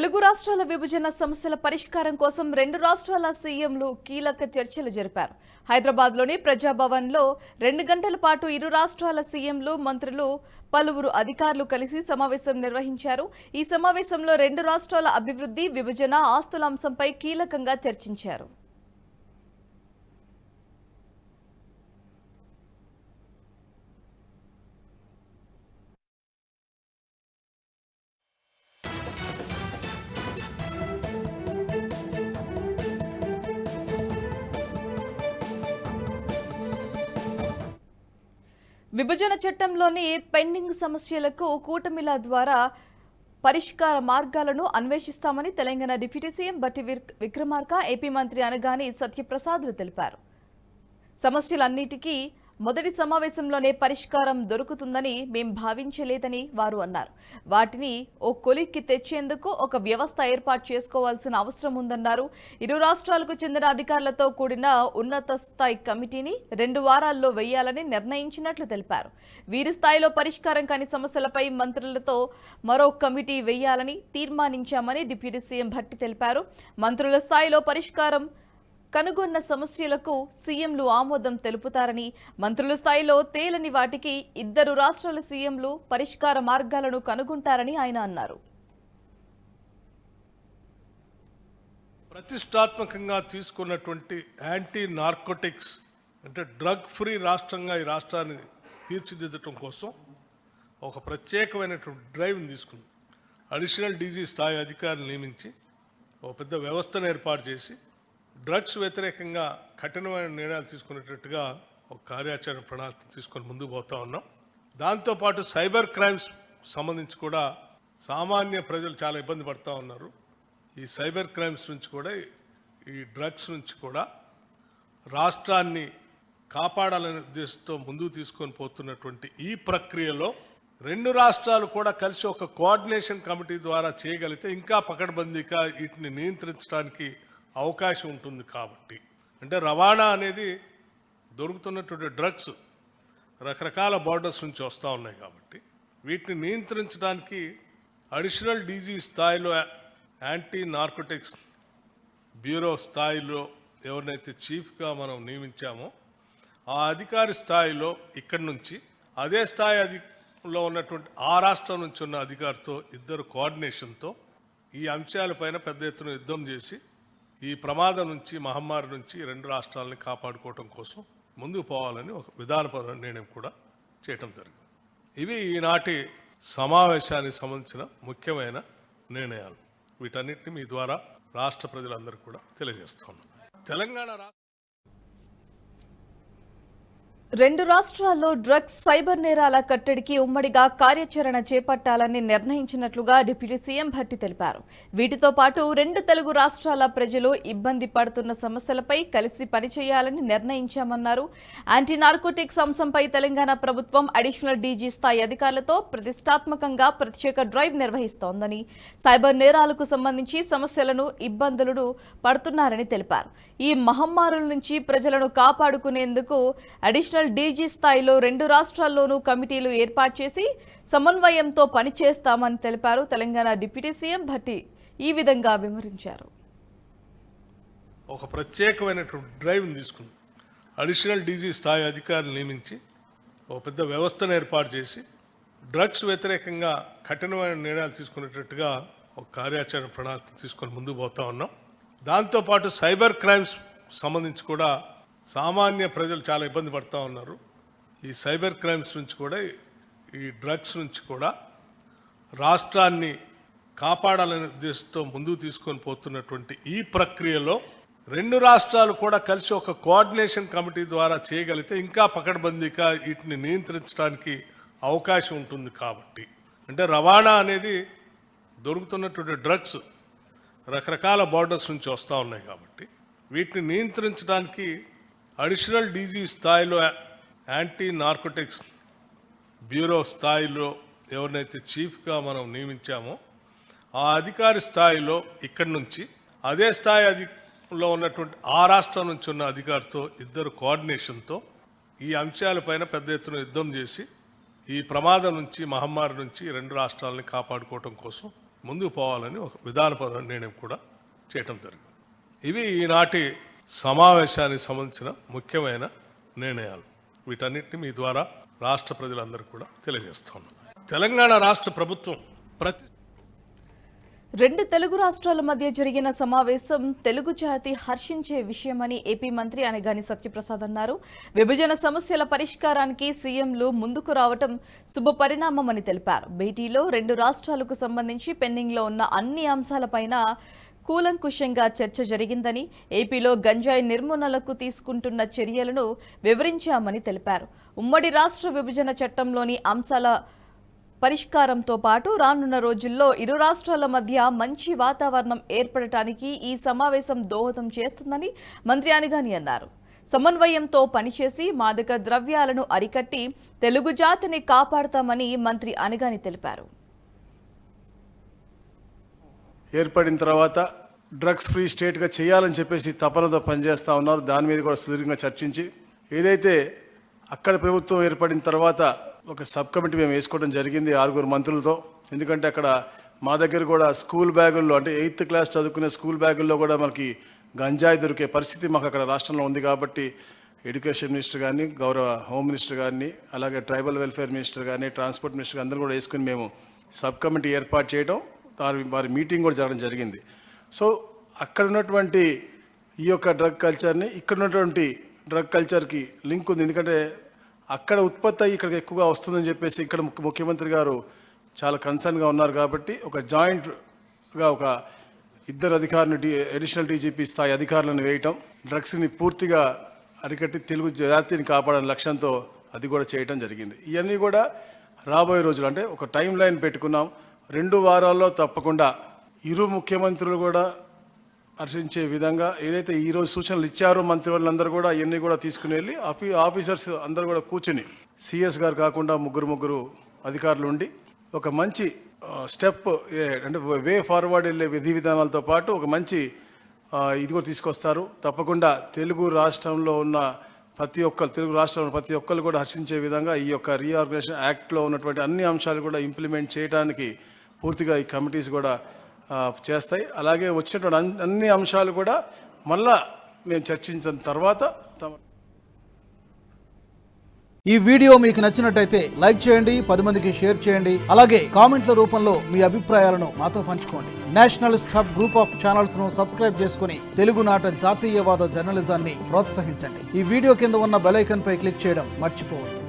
తెలుగు రాష్ట్రాల విభజన సమస్యల పరిష్కారం కోసం రెండు రాష్ట్రాల సీఎంలు కీలక చర్చలు జరిపారు. హైదరాబాద్లోని ప్రజాభవన్లో రెండు గంటల పాటు ఇరు రాష్ట్రాల సీఎంలు మంత్రులు పలువురు అధికారులు కలిసి సమావేశం నిర్వహించారు. ఈ సమావేశంలో రెండు రాష్ట్రాల అభివృద్ధి విభజన ఆస్తుల అంశంపై కీలకంగా చర్చించారు. విభజన చట్టంలోని పెండింగ్ సమస్యలకు కూటమిల ద్వారా పరిష్కార మార్గాలను అన్వేషిస్తామని తెలంగాణ డిప్యూటీ సీఎం బట్టి విక్రమార్క ఏపీ మంత్రి అనగాని సత్యప్రసాద్ తెలిపారు. సమస్యలన్నిటికీ మొదటి సమావేశంలోనే పరిష్కారం దొరుకుతుందని మేం భావించలేదని వారు అన్నారు. వాటిని ఓ కొలిక్కి తెచ్చేందుకు ఒక వ్యవస్థ ఏర్పాటు చేసుకోవాల్సిన అవసరం ఉందన్నారు. ఇరు రాష్ట్రాలకు చెందిన అధికారులతో కూడిన ఉన్నత స్థాయి కమిటీని రెండు వారాల్లో వేయాలని నిర్ణయించినట్లు తెలిపారు. వీరి స్థాయిలో పరిష్కారం కాని సమస్యలపై మంత్రులతో మరో కమిటీ వేయాలని తీర్మానించామని డిప్యూటీ సీఎం భట్టి తెలిపారు. మంత్రుల స్థాయిలో పరిష్కారం కనుగొన్న సమస్యలకు సీఎంలు ఆమోదం తెలుపుతారని మంత్రుల స్థాయిలో తేలని వాటికి ఇద్దరు రాష్ట్రాల సీఎంలు పరిష్కార మార్గాలను కనుగొంటారని ఆయన అన్నారు. ప్రతిష్టాత్మకంగా తీసుకున్నటువంటి యాంటీ నార్కోటిక్స్ అంటే డ్రగ్ ఫ్రీ రాష్ట్రంగా ఈ రాష్ట్రాన్ని తీర్చిదిద్దటం కోసం ఒక ప్రత్యేకమైనటువంటి డ్రైవ్ని తీసుకుంది అడిషనల్ డీజీ స్థాయి అధికారిని నియమించి ఒక పెద్ద వ్యవస్థను ఏర్పాటు చేసి డ్రగ్స్ వ్యతిరేకంగా కఠినమైన నిర్ణయాలు తీసుకునేటట్టుగా ఒక కార్యాచరణ ప్రణాళిక తీసుకొని ముందుకు పోతా ఉన్నాం. దాంతోపాటు సైబర్ క్రైమ్స్ సంబంధించి కూడా సామాన్య ప్రజలు చాలా ఇబ్బంది పడుతూ ఉన్నారు. ఈ సైబర్ క్రైమ్స్ నుంచి కూడా ఈ డ్రగ్స్ నుంచి కూడా రాష్ట్రాన్ని కాపాడాలనే ఉద్దేశంతో ముందుకు తీసుకొని పోతున్నటువంటి ఈ ప్రక్రియలో రెండు రాష్ట్రాలు కూడా కలిసి ఒక కోఆర్డినేషన్ కమిటీ ద్వారా చేయగలిగితే ఇంకా పకడ్బందీగా వీటిని నియంత్రించడానికి అవకాశం ఉంటుంది కాబట్టి. అంటే రవాణా అనేది దొరుకుతున్నటువంటి డ్రగ్స్ రకరకాల బార్డర్స్ నుంచి వస్తూ ఉన్నాయి కాబట్టి. వీటిని నియంత్రించడానికి అడిషనల్ డీజీ స్థాయిలో యాంటీ నార్కోటిక్స్ బ్యూరో స్థాయిలో ఎవరినైతే చీఫ్గా మనం నియమించామో ఆ అధికారి స్థాయిలో ఇక్కడి నుంచి అదే స్థాయి అధిలో ఉన్నటువంటి ఆ రాష్ట్రం నుంచి ఉన్న అధికారితో ఇద్దరు కోఆర్డినేషన్తో ఈ అంశాలపైన పెద్ద ఎత్తున యుద్ధం చేసి ఈ ప్రమాదం నుంచి మహమ్మారి నుంచి రెండు రాష్ట్రాలని కాపాడుకోవటం కోసం ముందుకు పోవాలని ఒక విధానపర నిర్ణయం కూడా చేయటం జరిగింది. ఇవి ఈనాటి సమావేశానికి సంబంధించిన ముఖ్యమైన నిర్ణయాలు. వీటన్నిటిని మీ ద్వారా రాష్ట్ర ప్రజలందరికీ కూడా తెలియజేస్తున్నాను తెలంగాణ రా రెండు రాష్ట్రాల్లో డ్రగ్స్ సైబర్ నేరాల కట్టడికి ఉమ్మడిగా కార్యాచరణ చేపట్టాలని నిర్ణయించినట్లుగా డిప్యూటీ సీఎం భట్టి తెలిపారు. వీటితో పాటు రెండు తెలుగు రాష్ట్రాల ప్రజలు ఇబ్బంది పడుతున్న సమస్యలపై కలిసి పనిచేయాలని నిర్ణయించామన్నారు. యాంటీ నార్కోటిక్స్ అంశంపై తెలంగాణ ప్రభుత్వం అడిషనల్ డీజీ స్థాయి అధికారులతో ప్రతిష్టాత్మకంగా ప్రత్యేక డ్రైవ్ నిర్వహిస్తోందని సైబర్ నేరాలకు సంబంధించి సమస్యలను ఇబ్బందులను పడుతున్నారని తెలిపారు. ఈ మహమ్మారుల నుంచి ప్రజలను కాపాడుకునేందుకు అడిషనల్ డీజీ స్థాయిలో రెండు రాష్ట్రాల్లోనూ కమిటీలు ఏర్పాటు చేసి సమన్వయంతో పనిచేస్తామని తెలిపారు. తెలంగాణ డిప్యూటీ సీఎం భట్టి ఈ విధంగా వివరించారు. ఒక ప్రత్యేకమైనటువంటి డ్రైవ్ని తీసుకుంది అడిషనల్ డీజీ స్థాయి అధికారిని నియమించి ఒక పెద్ద వ్యవస్థను ఏర్పాటు చేసి డ్రగ్స్ వ్యతిరేకంగా కఠినమైన నిర్ణయాలు తీసుకునేటట్టుగా ఒక కార్యాచరణ ప్రణాళిక తీసుకొని ముందుకు పోతా ఉన్నాం. దాంతోపాటు సైబర్ క్రైమ్స్ సంబంధించి కూడా సామాన్య ప్రజలు చాలా ఇబ్బంది పడుతూ ఉన్నారు. ఈ సైబర్ క్రైమ్స్ నుంచి కూడా ఈ డ్రగ్స్ నుంచి కూడా రాష్ట్రాన్ని కాపాడాలనే ఉద్దేశంతో ముందుకు తీసుకొని పోతున్నటువంటి ఈ ప్రక్రియలో రెండు రాష్ట్రాలు కూడా కలిసి ఒక కోఆర్డినేషన్ కమిటీ ద్వారా చేయగలిగితే ఇంకా పకడ్బందీగా వీటిని నియంత్రించడానికి అవకాశం ఉంటుంది కాబట్టి. అంటే రవాణా అనేది దొరుకుతున్నటువంటి డ్రగ్స్ రకరకాల బార్డర్స్ నుంచి వస్తూ ఉన్నాయి కాబట్టి. వీటిని నియంత్రించడానికి అడిషనల్ డీజీ స్థాయిలో యాంటీ నార్కోటిక్స్ బ్యూరో స్థాయిలో ఎవరినైతే చీఫ్గా మనం నియమించామో ఆ అధికారి స్థాయిలో ఇక్కడి నుంచి అదే స్థాయి అధిలో ఉన్నటువంటి ఆ రాష్ట్రం నుంచి ఉన్న అధికారితో ఇద్దరు కోఆర్డినేషన్తో ఈ అంశాలపైన పెద్ద ఎత్తున యుద్ధం చేసి ఈ ప్రమాదం నుంచి మహమ్మారి నుంచి రెండు రాష్ట్రాలని కాపాడుకోవటం కోసం ముందుకు పోవాలని ఒక విధానపర నిర్ణయం కూడా చేయటం జరిగింది. ఇవి ఈనాటి సమావేశానికి సంబంధించిన ముఖ్యమైన నిర్ణయాలు. వీటన్నిటిని మీ ద్వారా రాష్ట్ర ప్రజలందరికీ కూడా తెలియజేస్తున్నాను. తెలంగాణ రాష్ట్ర ప్రభుత్వం ప్రతి రెండు తెలుగు రాష్ట్రాల మధ్య జరిగిన సమావేశం తెలుగు జాతి హర్షించే విషయమని ఏపీ మంత్రి అనగాని సత్యప్రసాద్ అన్నారు. విభజన సమస్యల పరిష్కారానికి సీఎంలు ముందుకు రావటం శుభపరిణామమని తెలిపారు. భేటీలో రెండు రాష్ట్రాలకు సంబంధించి పెండింగ్లో ఉన్న అన్ని అంశాలపైన కూలంకుషంగా చర్చ జరిగిందని ఏపీలో గంజాయి నిర్మూలనకు తీసుకుంటున్న చర్యలను వివరించామని తెలిపారు. ఉమ్మడి రాష్ట్ర విభజన చట్టంలోని అంశాల పరిష్కారంతో పాటు రానున్న రోజుల్లో ఇరు రాష్ట్రాల మధ్య మంచి వాతావరణం ఏర్పడటానికి ఈ సమావేశం దోహదం చేస్తుందని మంత్రి అనిగాని అన్నారు. సమన్వయంతో పనిచేసి మాదక ద్రవ్యాలను అరికట్టి తెలుగు జాతిని కాపాడతామని మంత్రి అనిగాని తెలిపారు. ఏర్పడిన తర్వాత డ్రగ్స్ ఫ్రీ స్టేట్గా చేయాలని చెప్పేసి తపనతో పనిచేస్తూ ఉన్నారు. దాని మీద కూడా సుదీర్ఘంగా చర్చించి ఏదైతే అక్కడ ప్రభుత్వం ఏర్పడిన తర్వాత ఒక సబ్ కమిటీ మేము వేసుకోవడం జరిగింది ఆరుగురు మంత్రులతో. ఎందుకంటే అక్కడ మా దగ్గర కూడా స్కూల్ బ్యాగుల్లో అంటే ఎయిత్ క్లాస్ చదువుకునే స్కూల్ బ్యాగుల్లో కూడా మనకి గంజాయి దొరికే పరిస్థితి మాకు అక్కడ రాష్ట్రంలో ఉంది కాబట్టి ఎడ్యుకేషన్ మినిస్టర్ కానీ గౌరవ హోమ్ మినిస్టర్ కానీ అలాగే ట్రైబల్ వెల్ఫేర్ మినిస్టర్ కానీ ట్రాన్స్పోర్ట్ మినిస్టర్ అందరూ కూడా వేసుకుని మేము సబ్ కమిటీ ఏర్పాటు చేయడం వారి వారి మీటింగ్ కూడా జరగడం జరిగింది. సో అక్కడ ఉన్నటువంటి ఈ యొక్క డ్రగ్ కల్చర్ని ఇక్కడ ఉన్నటువంటి డ్రగ్ కల్చర్కి లింక్ ఉంది. ఎందుకంటే అక్కడ ఉత్పత్తి అయ్యి ఇక్కడికి ఎక్కువగా వస్తుందని చెప్పేసి ఇక్కడ ముఖ్యమంత్రి గారు చాలా కన్సర్న్గా ఉన్నారు కాబట్టి ఒక జాయింట్గా ఒక ఇద్దరు అధికారులు డి అడిషనల్ డీజీపీ స్థాయి అధికారులను వేయటం డ్రగ్స్ని పూర్తిగా అరికట్టి తెలుగు జాతిని కాపాడని లక్ష్యంతో అది కూడా చేయటం జరిగింది. ఇవన్నీ కూడా రాబోయే రోజులు అంటే ఒక టైం లైన్ పెట్టుకున్నాం. రెండు వారాల్లో తప్పకుండా ఇరు ముఖ్యమంత్రులు కూడా హర్షించే విధంగా ఏదైతే ఈరోజు సూచనలు ఇచ్చారో మంత్రివర్లందరూ కూడా అవన్నీ కూడా తీసుకుని వెళ్ళి ఆఫీ ఆఫీసర్స్ అందరూ కూడా కూర్చుని సిఎస్ గారు కాకుండా ముగ్గురు ముగ్గురు అధికారులు ఉండి ఒక మంచి స్టెప్ ఏ, అంటే వే ఫార్వర్డ్ వెళ్ళే విధి విధానాలతో పాటు ఒక మంచి ఇది కూడా తీసుకొస్తారు. తప్పకుండా తెలుగు రాష్ట్రంలో ఉన్న ప్రతి ఒక్కరు తెలుగు రాష్ట్రంలో ప్రతి ఒక్కరు కూడా హర్షించే విధంగా ఈ యొక్క రీఆర్గనైజేషన్ యాక్ట్లో ఉన్నటువంటి అన్ని అంశాలు కూడా ఇంప్లిమెంట్ చేయడానికి పూర్తిగా ఈ కమిటీస్ కూడా చేస్తాయి. అలాగే వచ్చినటువంటి అన్ని అంశాలు కూడా మళ్ళా మేము చర్చించిన తర్వాత ఈ వీడియో మీకు నచ్చినట్టయితే లైక్ చేయండి పది మందికి షేర్ చేయండి. అలాగే కామెంట్ల రూపంలో మీ అభిప్రాయాలను మాతో పంచుకోండి. నేషనలిస్ట్ హబ్ గ్రూప్ ఆఫ్ ఛానల్స్ను సబ్స్క్రైబ్ చేసుకుని తెలుగునాట జాతీయవాద జర్నలిజాన్ని ప్రోత్సహించండి. ఈ వీడియో కింద ఉన్న బెల్ పై క్లిక్ చేయడం మర్చిపోవద్దు.